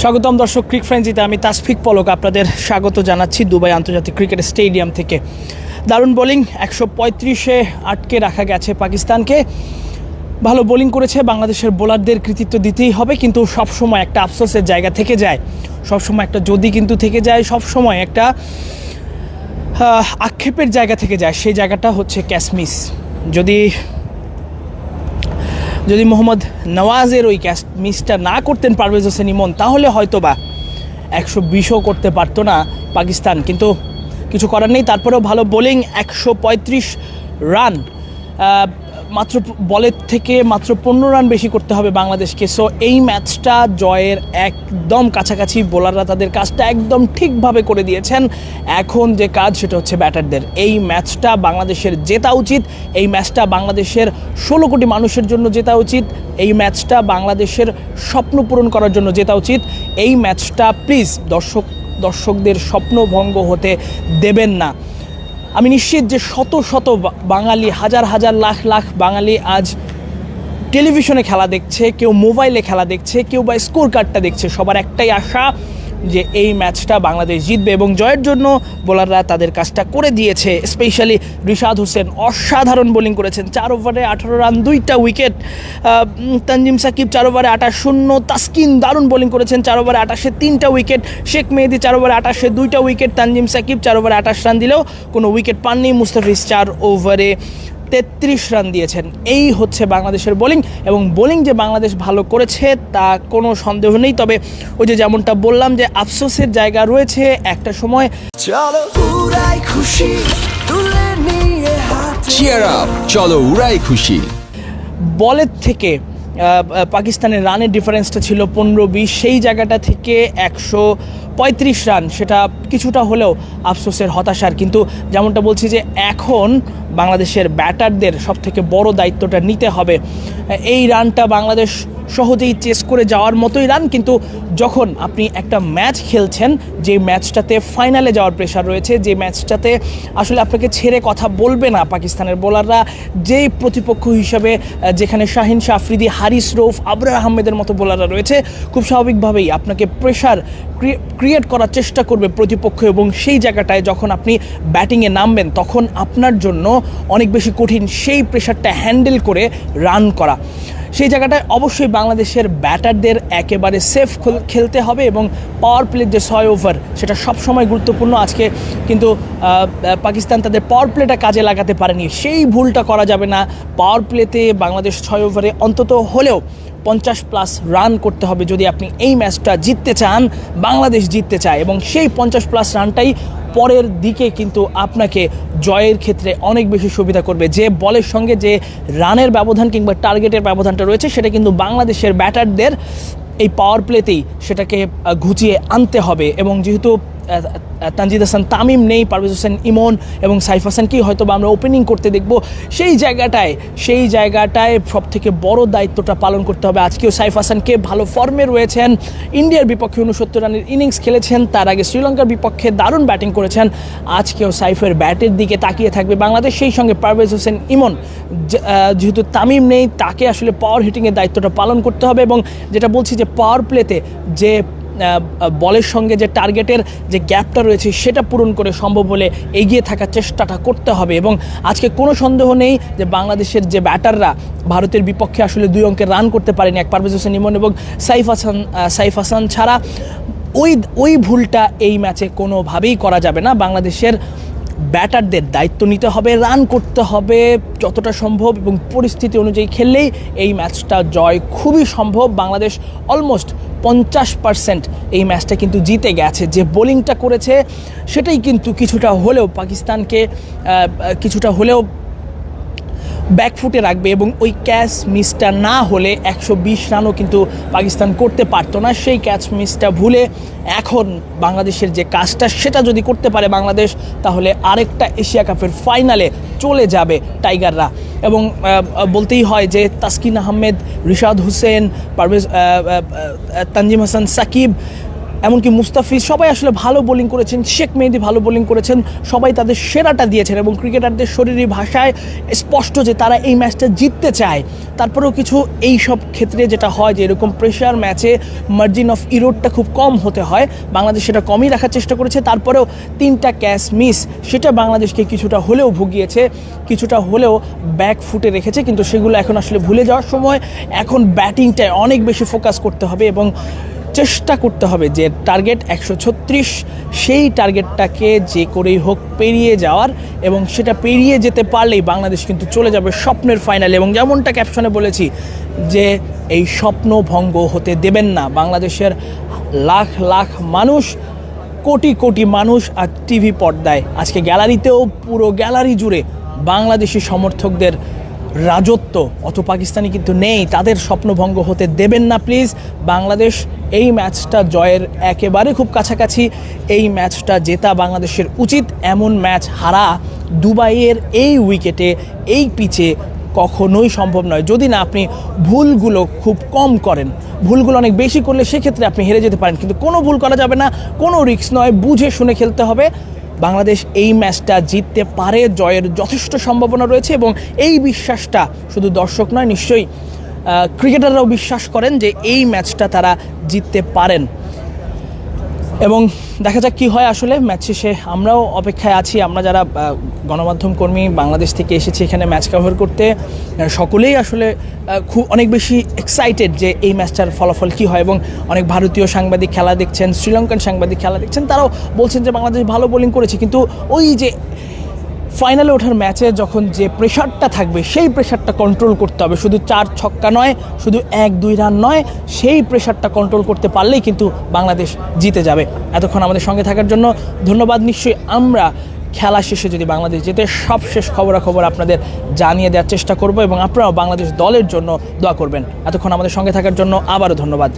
স্বাগতম দর্শক ক্রিক ফ্রেন্সিতে আমি তাসফিক পলক আপনাদের স্বাগত জানাচ্ছি দুবাই আন্তর্জাতিক ক্রিকেট স্টেডিয়াম থেকে। দারুণ বোলিং, একশো পঁয়ত্রিশে আটকে রাখা গেছে পাকিস্তানকে। ভালো বোলিং করেছে বাংলাদেশের বোলারদের কৃতিত্ব দিতেই হবে, কিন্তু সবসময় একটা আফসোসের জায়গা থেকে যায়। সবসময় একটা যদি কিন্তু থেকে যায়, সবসময় একটা আক্ষেপের জায়গা থেকে যায়। সেই জায়গাটা হচ্ছে ক্যাশমিস যদি যদি মোহাম্মদ নওয়াজের ওই ক্যাচ মিসটা না করতেন পারভেজ হোসেন ইমন, তাহলে হয়তো বা একশো বিশও করতে পারতো না পাকিস্তান। কিন্তু কিছু করার নেই, তারপরেও ভালো বোলিং, একশো পঁয়ত্রিশ রান। মাত্র বলের থেকে মাত্র পনেরো রান বেশি করতে হবে বাংলাদেশকে। সো এই ম্যাচটা জয়ের একদম কাছাকাছি বোলাররা তাদের কাজটা একদম ঠিকভাবে করে দিয়েছেন। এখন যে কাজ সেটা হচ্ছে ব্যাটারদের। এই ম্যাচটা বাংলাদেশের জেতা উচিত, এই ম্যাচটা বাংলাদেশের ষোলো কোটি মানুষের জন্য জেতা উচিত, এই ম্যাচটা বাংলাদেশের স্বপ্ন পূরণ করার জন্য জেতা উচিত। এই ম্যাচটা প্লিজ দর্শক, দর্শকদের স্বপ্নভঙ্গ হতে দেবেন না। আমি নিশ্চিত যে শত শত বাঙালি, হাজার হাজার লাখ লাখ বাঙালি আজ টেলিভিশনে খেলা দেখছে, কেউ মোবাইলে খেলা দেখছে, কেউ বা স্কোর কার্ডটা দেখছে। সবার একটাই আশা যে এই ম্যাচটা বাংলাদেশ জিতবে এবং জয়ের জন্য বোলাররা তাদের কাজটা করে দিয়েছে। স্পেশালি রিশাদ হোসেন অসাধারণ বোলিং করেছেন। চার ওভারে আঠারো রান, দুইটা উইকেট তানজিম সাকিব চার ওভারে আটাশ শূন্য, তাসকিন দারুণ বোলিং করেছেন। চার ওভারে আটাশে তিনটা উইকেট শেখ মেহেদি চার ওভারে আটাশে দুইটা উইকেট তানজিম সাকিব চার ওভারে আটাশ রান দিলেও কোনো উইকেট পাননি। মুস্তাফিজ চার ওভারে তেত্রিশ রান দিয়েছেন। এই হচ্ছে বাংলাদেশের বোলিং এবং বোলিং যে বাংলাদেশ ভালো করেছে তা কোনো সন্দেহ নেই। তবে ওই যে যেমনটা বললাম যে আফসোসের জায়গা রয়েছে একটা সময়। চলো উড়াই খুশি তুলে নিয়ে চিয়ার আপ চলো উড়াই খুশি। বলের থেকে পাকিস্তানের রানের ডিফারেন্সটা ছিল পনেরো বিশ সেই জায়গাটা থেকে একশো পঁয়ত্রিশ রান, সেটা কিছুটা হলেও আফসোসের হতাশার কিন্তু যেমনটা বলছি যে এখন বাংলাদেশের ব্যাটারদের সবথেকে বড় দায়িত্বটা নিতে হবে। এই রানটা বাংলাদেশ সহজেই চেস করে যাওয়ার মতোই রান কিন্তু যখন আপনি একটা ম্যাচ খেলছেন, যে ম্যাচটাতে ফাইনালে যাওয়ার প্রেশার রয়েছে, যে ম্যাচটাতে আসলে আপনাকে ছেড়ে কথা বলবে না পাকিস্তানের বোলাররা যেই প্রতিপক্ষ হিসাবে যেখানে শাহিন শাফরিদি, হারিস রৌফ, আবরার আহমেদের মতো বোলাররা রয়েছে, খুব স্বাভাবিকভাবেই আপনাকে প্রেশার ক্রিয়েট করার চেষ্টা করবে প্রতিপক্ষ এবং সেই জায়গাটায় যখন আপনি ব্যাটিংয়ে নামবেন, তখন আপনার জন্য অনেক বেশি কঠিন সেই প্রেশারটা হ্যান্ডেল করে রান করা। সেই জায়গাটায় অবশ্যই বাংলাদেশের ব্যাটারদের একেবারে সেফ খেলতে হবে এবং পাওয়ার প্লের যে ছয় ওভার সেটা সবসময় গুরুত্বপূর্ণ। আজকে কিন্তু পাকিস্তান তাদের পাওয়ার প্লেটা কাজে লাগাতে পারেনি। সেই ভুলটা করা যাবে না। পাওয়ার প্লেতে বাংলাদেশ ছয় ওভারে অন্তত হলেও পঞ্চাশ প্লাস রান করতে হবে। যদি আপনি এই ম্যাচটা জিততে চান, বাংলাদেশ জিততে চায় এবং সেই পঞ্চাশ প্লাস রানটাই পরের দিকে কিন্তু আপনাকে জয়ের ক্ষেত্রে অনেক বেশি সুবিধা করবে। যে বলের সঙ্গে যে রানের ব্যবধান কিংবা টার্গেটের ব্যবধানটা রয়েছে, সেটা কিন্তু বাংলাদেশের ব্যাটারদের এই পাওয়ার প্লেতেই সেটাকে ঘুচিয়ে আনতে হবে। এবং যেহেতু তানজিদ হাসান, তামিম নেই, পারভেজ হোসেন, ইমন এবং সাইফ হাসানকেই হয়তো বা আমরা ওপেনিং করতে দেখব। সেই জায়গাটায় সেই জায়গাটায় সব থেকে বড় দায়িত্বটা পালন করতে হবে। আজকেও সাইফ হাসানকে ভালো ফর্মে রয়েছেন। ইন্ডিয়ার বিপক্ষে উনসত্তর রানের ইনিংস খেলেছেন। তার আগে শ্রীলঙ্কার বিপক্ষে দারুণ ব্যাটিং করেছেন। আজকেও সাইফের ব্যাটের দিকে তাকিয়ে থাকবে বাংলাদেশ। সেই সঙ্গে পারভেজ হোসেন, ইমন যেহেতু তামিম নেই, তাকে আসলে পাওয়ার হিটিংয়ের দায়িত্বটা পালন করতে হবে এবং যেটা বলছি যে পাওয়ার প্লেতে যে বলের সঙ্গে যে টার্গেটের যে গ্যাপটা রয়েছে সেটা পূরণ করে সম্ভব হলে এগিয়ে থাকার চেষ্টাটা করতে হবে এবং আজকে কোনো সন্দেহ নেই যে বাংলাদেশের যে ব্যাটাররা ভারতের বিপক্ষে আসলে দুই অঙ্কের রান করতে পারেনি, এক পারভেজ হোসেন ইমন এবং সাইফ হাসান সাইফ হাসান ছাড়া। ওই ওই ভুলটা এই ম্যাচে কোনোভাবেই করা যাবে না। বাংলাদেশের ব্যাটারদের দায়িত্ব নিতে হবে রান করতে হবে যতটা সম্ভব এবং পরিস্থিতি অনুযায়ী খেললেই এই ম্যাচটা জয় খুবই সম্ভব। বাংলাদেশ অলমোস্ট পঞ্চাশ পার্সেন্ট এই ম্যাচটা কিন্তু জিতে গেছে। যে বোলিংটা করেছে, সেটাই কিন্তু কিছুটা হলেও পাকিস্তানকে কিছুটা হলেও ব্যাকফুটে রাখবে এবং ওই ক্যাচ মিসটা না হলে একশো বিশ রানও কিন্তু পাকিস্তান করতে পারতো না। সেই ক্যাচ মিসটা ভুলে এখন বাংলাদেশের যে কাজটা সেটা যদি করতে পারে বাংলাদেশ, তাহলে আরেকটা এশিয়া কাপের ফাইনালে চলে যাবে টাইগাররা। এবং বলতেই হয় যে তাসকিন আহমেদ, রিশাদ হোসেন, পারভেজ তানজিম হাসান সাকিব এমনকি মুস্তাফিজ সবাই আসলে ভালো বোলিং করেছেন, শেখ মেহেদি ভালো বোলিং করেছেন, সবাই তাদের সেরাটা দিয়েছেন এবং ক্রিকেটারদের শরীরী ভাষায় স্পষ্ট যে তারা এই ম্যাচটা জিততে চায়। তারপরেও কিছু এই সব ক্ষেত্রে যেটা হয় যে এরকম প্রেশার ম্যাচে মার্জিন অফ ইরোডটা খুব কম হতে হয়। বাংলাদেশ সেটা কমই রাখার চেষ্টা করেছে। তারপরেও তিনটা ক্যাচ মিস সেটা বাংলাদেশকে কিছুটা হলেও ভুগিয়েছে, কিছুটা হলেও ব্যাক ফুটে রেখেছে, কিন্তু সেগুলো এখন আসলে ভুলে যাওয়ার সময়। এখন ব্যাটিংটায় অনেক বেশি ফোকাস করতে হবে এবং চেষ্টা করতে হবে যে টার্গেট একশো ছত্রিশ, সেই টার্গেটটাকে যে করেই হোক পেরিয়ে যাওয়ার এবং সেটা পেরিয়ে যেতে পারলেই বাংলাদেশ কিন্তু চলে যাবে স্বপ্নের ফাইনালে এবং যেমনটা ক্যাপশনে বলেছি যে এই স্বপ্ন ভঙ্গ হতে দেবেন না। বাংলাদেশের লাখ লাখ মানুষ, কোটি কোটি মানুষ আর টিভি পর্দায়। আজকে গ্যালারিতেও পুরো গ্যালারি জুড়ে বাংলাদেশি সমর্থকদের রাজত্ব অত পাকিস্তানি কিন্তু নেই, তাদের স্বপ্নভঙ্গ হতে দেবেন না প্লিজ বাংলাদেশ এই ম্যাচটা জয়ের একেবারে খুব কাছাকাছি। এই ম্যাচটা জেতা বাংলাদেশের উচিত এমন ম্যাচ হারা দুবাইয়ের এই উইকেটে, এই পিচে কখনোই সম্ভব নয়। যদি না আপনি ভুলগুলো খুব কম করেন, ভুলগুলো অনেক বেশি করলে সেক্ষেত্রে আপনি হেরে যেতে পারেন। কিন্তু কোনো ভুল করা যাবে না, কোনো রিস্ক নয়, বুঝে শুনে খেলতে হবে। বাংলাদেশ এই ম্যাচটা জিততে পারে, জয়ের যথেষ্ট সম্ভাবনা রয়েছে এবং এই বিশ্বাসটা শুধু দর্শক নয়, নিশ্চয়ই ক্রিকেটাররাও বিশ্বাস করেন যে এই ম্যাচটা তারা জিততে পারেন। এবং দেখা যাক কি হয় আসলে ম্যাচ শেষে। আমরাও অপেক্ষায় আছি, আমরা যারা গণমাধ্যম কর্মী বাংলাদেশ থেকে এসেছি এখানে ম্যাচ কভার করতে সকলেই আসলে খুব অনেক বেশি এক্সাইটেড যে এই ম্যাচটার ফলাফল কি হয় এবং অনেক ভারতীয় সাংবাদিক খেলা দেখছেন, শ্রীলঙ্কান সাংবাদিক খেলা দেখছেন, তারাও বলছেন যে বাংলাদেশ ভালো বোলিং করেছে। কিন্তু ওই যে ফাইনালে ওঠার ম্যাচে যখন যে প্রেশারটা থাকবে, সেই প্রেশারটা কন্ট্রোল করতে হবে। শুধু চার ছক্কা নয়, শুধু এক, দুই রান নয়, সেই প্রেশারটা কন্ট্রোল করতে পারলেই কিন্তু বাংলাদেশ জিতে যাবে। এতক্ষণ আমাদের সঙ্গে থাকার জন্য ধন্যবাদ। নিশ্চয়ই আমরা খেলা শেষে যদি বাংলাদেশ যেতে সবশেষ খবরাখবর আপনাদের জানিয়ে দেওয়ার চেষ্টা করব এবং আপনারাও বাংলাদেশ দলের জন্য দোয়া করবেন। এতক্ষণ আমাদের সঙ্গে থাকার জন্য আবারও ধন্যবাদ।